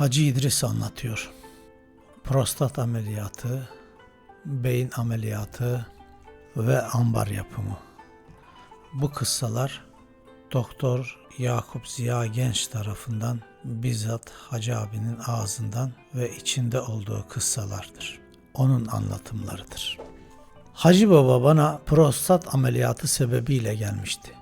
Hacı İdris anlatıyor. Prostat ameliyatı, beyin ameliyatı ve ambar yapımı. Bu kıssalar Doktor Yakup Ziya Genç tarafından bizzat Hacı abinin ağzından ve içinde olduğu kıssalardır. Onun anlatımlarıdır. Hacı Baba bana prostat ameliyatı sebebiyle gelmişti.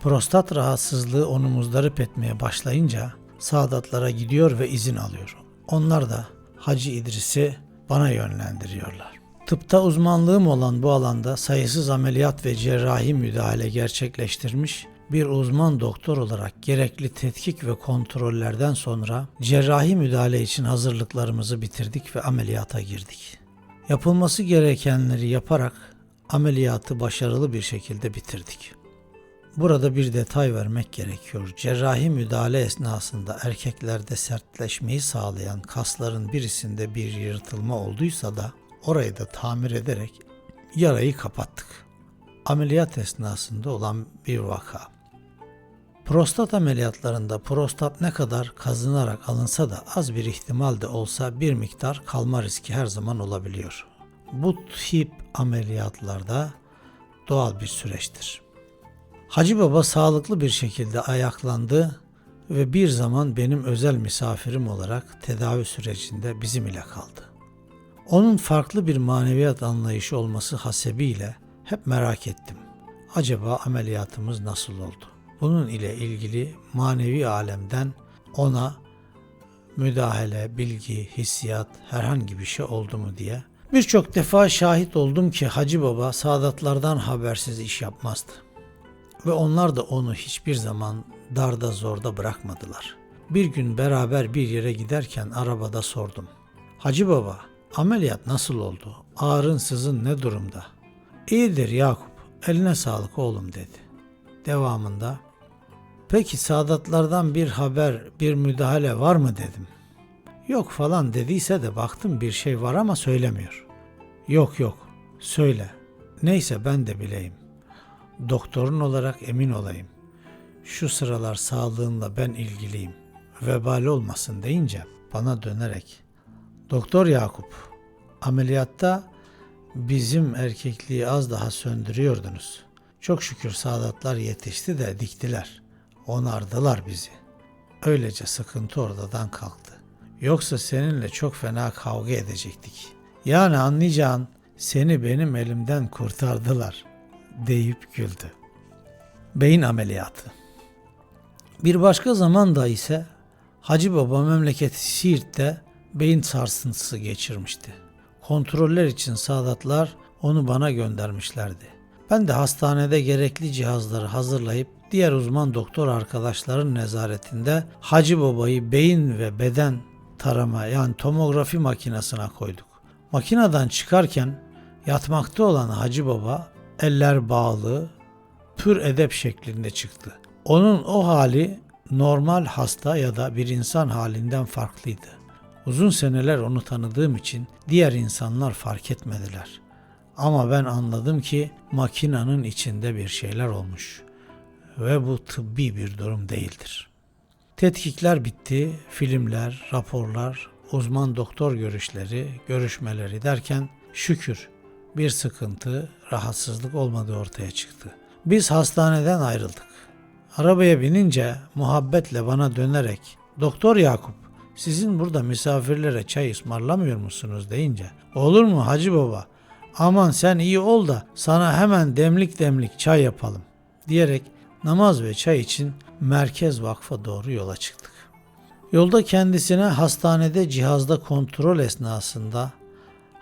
Prostat rahatsızlığı onu muzdarip etmeye başlayınca Sadatlara gidiyor ve izin alıyor. Onlar da Hacı İdris'i bana yönlendiriyorlar. Tıpta uzmanlığım olan bu alanda sayısız ameliyat ve cerrahi müdahale gerçekleştirmiş bir uzman doktor olarak gerekli tetkik ve kontrollerden sonra cerrahi müdahale için hazırlıklarımızı bitirdik ve ameliyata girdik. Yapılması gerekenleri yaparak ameliyatı başarılı bir şekilde bitirdik. Burada bir detay vermek gerekiyor. Cerrahi müdahale esnasında erkeklerde sertleşmeyi sağlayan kasların birisinde bir yırtılma olduysa da orayı da tamir ederek yarayı kapattık. Ameliyat esnasında olan bir vaka. Prostat ameliyatlarında prostat ne kadar kazınarak alınsa da az bir ihtimal de olsa bir miktar kalma riski her zaman olabiliyor. Bu tip ameliyatlarda doğal bir süreçtir. Hacı Baba sağlıklı bir şekilde ayaklandı ve bir zaman benim özel misafirim olarak tedavi sürecinde bizim ile kaldı. Onun farklı bir maneviyat anlayışı olması hasebiyle hep merak ettim. Acaba ameliyatımız nasıl oldu? Bunun ile ilgili manevi alemden ona müdahale, bilgi, hissiyat herhangi bir şey oldu mu diye birçok defa şahit oldum ki Hacı Baba saadatlardan habersiz iş yapmazdı ve onlar da onu hiçbir zaman darda zorda bırakmadılar. Bir gün beraber bir yere giderken arabada sordum. Hacı baba ameliyat nasıl oldu? Ağrın sızın ne durumda? İyidir Yakup eline sağlık oğlum dedi. Devamında peki saadatlardan bir haber bir müdahale var mı dedim. Yok falan dediyse de baktım bir şey var ama söylemiyor. Yok yok söyle. Neyse ben de bileyim doktorun olarak emin olayım. Şu sıralar sağlığınla ben ilgiliyim. Vebal olmasın deyince bana dönerek Doktor Yakup ameliyatta bizim erkekliği az daha söndürüyordunuz. Çok şükür saadatlar yetişti de diktiler. Onardılar bizi. Öylece sıkıntı oradan kalktı. Yoksa seninle çok fena kavga edecektik. Yani anlayacağın seni benim elimden kurtardılar.'' Deyip güldü. Beyin ameliyatı. Bir başka zamanda ise Hacı Baba memleketi Siirt'te beyin sarsıntısı geçirmişti. Kontroller için Sadatlar onu bana göndermişlerdi. Ben de hastanede gerekli cihazları hazırlayıp diğer uzman doktor arkadaşların nezaretinde Hacı Baba'yı beyin ve beden tarama yani tomografi makinesine koyduk. Makineden çıkarken yatmakta olan Hacı Baba eller bağlı, pür edep şeklinde çıktı. Onun o hali normal hasta ya da bir insan halinden farklıydı. Uzun seneler onu tanıdığım için diğer insanlar fark etmediler. Ama ben anladım ki makinanın içinde bir şeyler olmuş ve bu tıbbi bir durum değildir. Tetkikler bitti, filmler, raporlar, uzman doktor görüşleri, görüşmeleri derken şükür bir sıkıntı, rahatsızlık olmadığı ortaya çıktı. Biz hastaneden ayrıldık. Arabaya binince muhabbetle bana dönerek Doktor Yakup sizin burada misafirlere çay ısmarlamıyor musunuz deyince olur mu hacı baba aman sen iyi ol da sana hemen demlik demlik çay yapalım diyerek namaz ve çay için Merkez Vakf'a doğru yola çıktık. Yolda kendisine hastanede cihazda kontrol esnasında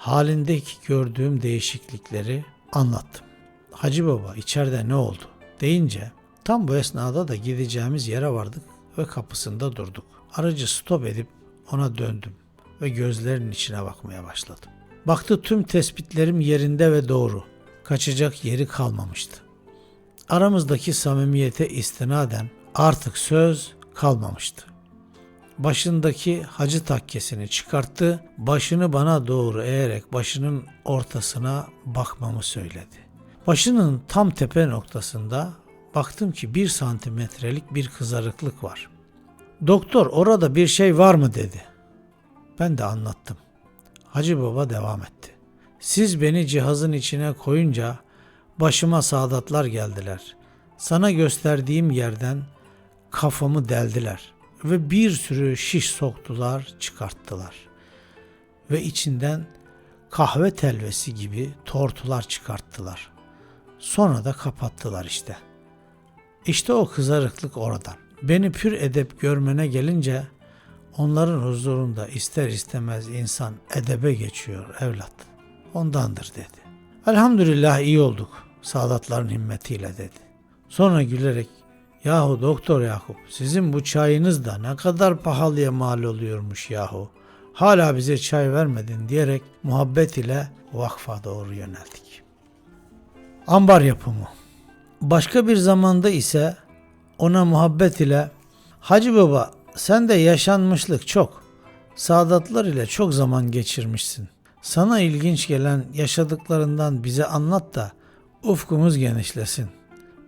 halindeki gördüğüm değişiklikleri anlattım. Hacı baba içeride ne oldu deyince tam bu esnada da gideceğimiz yere vardık ve kapısında durduk. Aracı stop edip ona döndüm ve gözlerinin içine bakmaya başladım. Baktı tüm tespitlerim yerinde ve doğru. Kaçacak yeri kalmamıştı. Aramızdaki samimiyete istinaden artık söz kalmamıştı başındaki hacı takkesini çıkarttı, başını bana doğru eğerek başının ortasına bakmamı söyledi. Başının tam tepe noktasında baktım ki bir santimetrelik bir kızarıklık var. Doktor orada bir şey var mı dedi. Ben de anlattım. Hacı Baba devam etti. Siz beni cihazın içine koyunca başıma saadatlar geldiler. Sana gösterdiğim yerden kafamı deldiler ve bir sürü şiş soktular, çıkarttılar. Ve içinden kahve telvesi gibi tortular çıkarttılar. Sonra da kapattılar işte. İşte o kızarıklık oradan. Beni pür edep görmene gelince onların huzurunda ister istemez insan edebe geçiyor evlat. Ondandır dedi. Elhamdülillah iyi olduk saadatların himmetiyle dedi. Sonra gülerek yahu doktor Yakup sizin bu çayınız da ne kadar pahalıya mal oluyormuş yahu. Hala bize çay vermedin diyerek muhabbet ile vakfa doğru yöneldik. Ambar yapımı. Başka bir zamanda ise ona muhabbet ile Hacı Baba sen de yaşanmışlık çok. Saadatlar ile çok zaman geçirmişsin. Sana ilginç gelen yaşadıklarından bize anlat da ufkumuz genişlesin.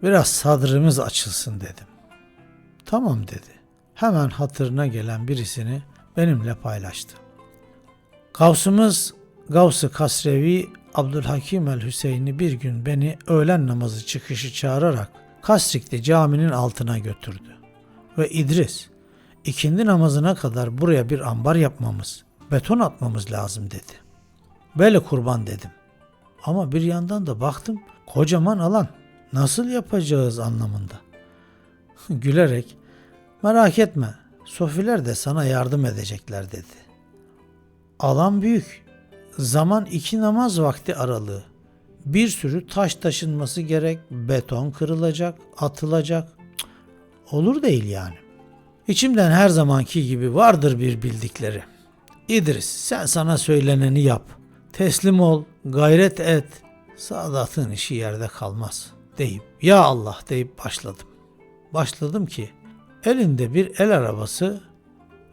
Biraz sadrımız açılsın dedim. Tamam dedi. Hemen hatırına gelen birisini benimle paylaştı. Gavsımız Gavs-ı Kasrevi Abdülhakim el Hüseyin'i bir gün beni öğlen namazı çıkışı çağırarak Kasrik'te caminin altına götürdü. Ve İdris, ikindi namazına kadar buraya bir ambar yapmamız, beton atmamız lazım dedi. Böyle kurban dedim. Ama bir yandan da baktım kocaman alan nasıl yapacağız anlamında. Gülerek merak etme sofiler de sana yardım edecekler dedi. Alan büyük. Zaman iki namaz vakti aralığı. Bir sürü taş taşınması gerek, beton kırılacak, atılacak. Cık, olur değil yani. İçimden her zamanki gibi vardır bir bildikleri. İdris sen sana söyleneni yap. Teslim ol, gayret et. Saadatın işi yerde kalmaz deyip ya Allah deyip başladım. Başladım ki elinde bir el arabası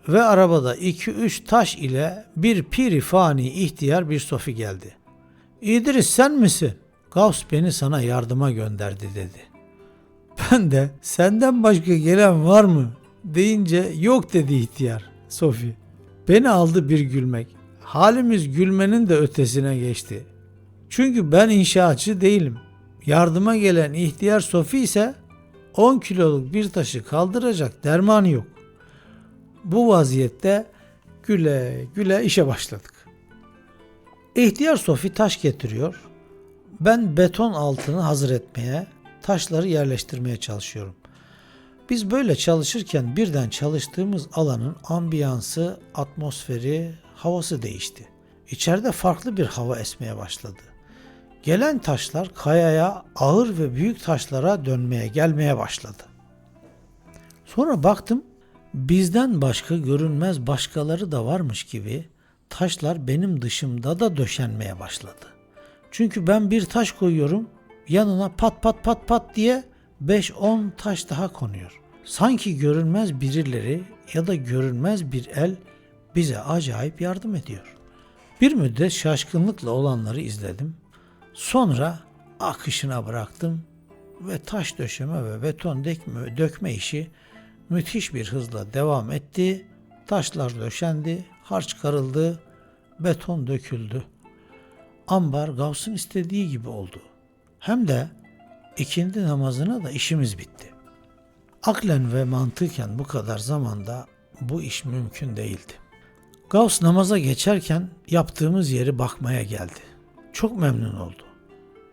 ve arabada iki üç taş ile bir piri fani ihtiyar bir sofi geldi. İdris sen misin? Gavs beni sana yardıma gönderdi dedi. Ben de senden başka gelen var mı deyince yok dedi ihtiyar Sofi. Beni aldı bir gülmek. Halimiz gülmenin de ötesine geçti. Çünkü ben inşaatçı değilim. Yardıma gelen ihtiyar Sofi ise 10 kiloluk bir taşı kaldıracak dermanı yok. Bu vaziyette güle güle işe başladık. İhtiyar Sofi taş getiriyor. Ben beton altını hazır etmeye, taşları yerleştirmeye çalışıyorum. Biz böyle çalışırken birden çalıştığımız alanın ambiyansı, atmosferi, havası değişti. İçeride farklı bir hava esmeye başladı. Gelen taşlar kayaya, ağır ve büyük taşlara dönmeye, gelmeye başladı. Sonra baktım bizden başka görünmez başkaları da varmış gibi taşlar benim dışımda da döşenmeye başladı. Çünkü ben bir taş koyuyorum, yanına pat pat pat pat diye 5-10 taş daha konuyor. Sanki görünmez birileri ya da görünmez bir el bize acayip yardım ediyor. Bir müddet şaşkınlıkla olanları izledim. Sonra akışına bıraktım ve taş döşeme ve beton dökme, dökme işi müthiş bir hızla devam etti. Taşlar döşendi, harç karıldı, beton döküldü. Ambar Gavs'ın istediği gibi oldu. Hem de ikindi namazına da işimiz bitti. Aklen ve mantıken bu kadar zamanda bu iş mümkün değildi. Gavs namaza geçerken yaptığımız yeri bakmaya geldi. Çok memnun oldu.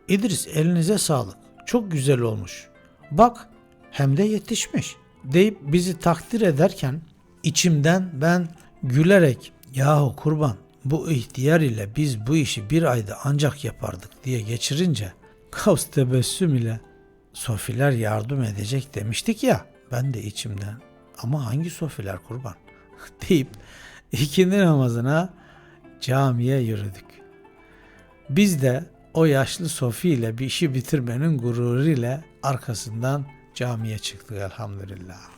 İdris elinize sağlık. Çok güzel olmuş. Bak hem de yetişmiş deyip bizi takdir ederken içimden ben gülerek yahu kurban bu ihtiyar ile biz bu işi bir ayda ancak yapardık diye geçirince Gavs tebessüm ile sofiler yardım edecek demiştik ya ben de içimden ama hangi sofiler kurban deyip ikindi namazına camiye yürüdük. Biz de o yaşlı Sofi ile bir işi bitirmenin gururu ile arkasından camiye çıktık elhamdülillah.